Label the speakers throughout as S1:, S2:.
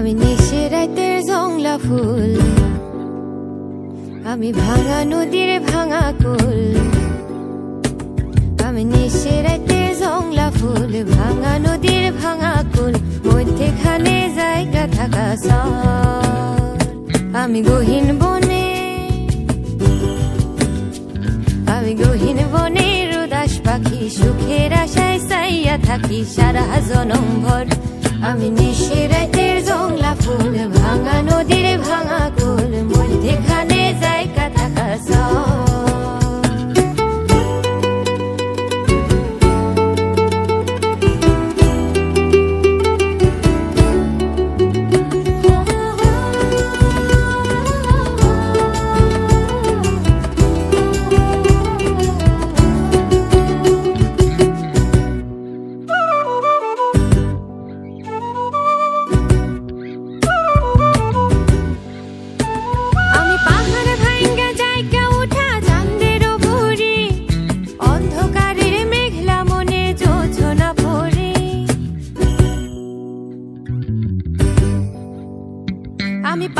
S1: আমি নিশে জংলা ফুল। আমি ভাঙা নদীর ভাঙা কুল। আমি নিশে রাইতের জংলা ফুল, ভাঙা নদীর ভাঙা কুল, মধ্যেখানে জায়গা থাকা সর আমি গহীন বনে, আমি গহীন বনে রোদাস পাখি, সুখের আশায় চাইয়া থাকি সারা জনম ভর। আমি নিশে রাইতে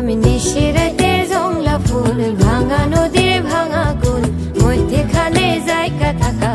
S1: আমি নিশিরাতের জংলা ফুল ভাঙা নদীর ভাঙা গুল মধ্যেখানে জায়গা থাকা